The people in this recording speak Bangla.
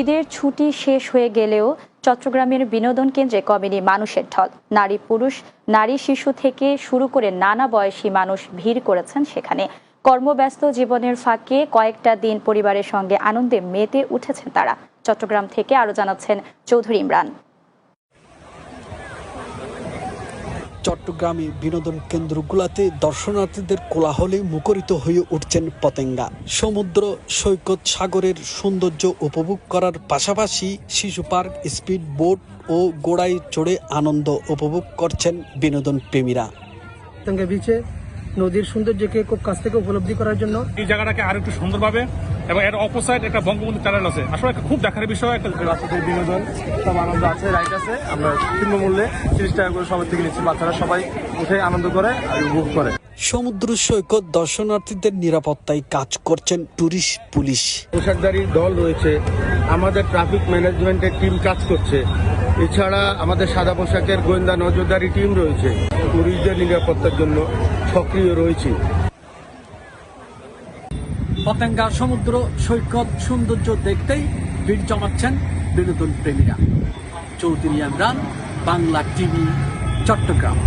ঈদের ছুটি শেষ হয়ে গেলেও চট্টগ্রামের বিনোদন কেন্দ্রে কমেনি মানুষের ঢল। নারী পুরুষ, নারী শিশু থেকে শুরু করে নানা বয়সী মানুষ ভিড় করেছেন সেখানে। কর্মব্যস্ত জীবনের ফাঁকে কয়েকটা দিন পরিবারের সঙ্গে আনন্দে মেতে উঠেছেন তারা। চট্টগ্রাম থেকে আরও জানাচ্ছেন চৌধুরী ইমরান। চট্টগ্রামে বিনোদন কেন্দ্রগুলোতে দর্শনার্থীদের কোলাহলে মুখরিত হয়ে উঠছেন পতেঙ্গা। সমুদ্র সৈকত সাগরের সৌন্দর্য উপভোগ করার পাশাপাশি শিশু পার্ক স্পিড বোট ও গোড়ায় চড়ে আনন্দ উপভোগ করছেন বিনোদন প্রেমীরা। বিচে নদীর সৌন্দর্যকে খুব কাছ থেকে উপলব্ধি করার জন্য এই জায়গাটাকে আরও একটু সুন্দরভাবে এবং এর অপোসাইড একটা বঙ্গবন্ধু চ্যানেল আছে। আসলে একটা খুব দেখার বিষয় একটা বাচ্চাদের বিনোদন সব আনন্দ আছে রাইড আছে। আমরা শূন্য মূল্যে তিরিশ টাকা করে সবার থেকে নিচ্ছি। বাচ্চারা সবাই উঠে আনন্দ করে আর উপভোগ করে। সমুদ্র সৈকত দর্শনার্থীদের নিরাপত্তায় কাজ করছেন ট্যুরিস্ট পুলিশ। পোশাকদারি দল রয়েছে। আমাদের ট্রাফিক ম্যানেজমেন্টের টিম কাজ করছে। এছাড়া আমাদের সাদা পোশাকের গোয়েন্দা নজরদারি টিম রয়েছে। ট্যুরিস্টদের নিরাপত্তার জন্য সক্রিয় রয়েছে। পতেঙ্গা সমুদ্র সৈকত সৌন্দর্য দেখতেই ভিড় জমাচ্ছেন বিনোদন প্রেমীরা। চৌধুরী ইমরান বাংলা টিভি চট্টগ্রাম।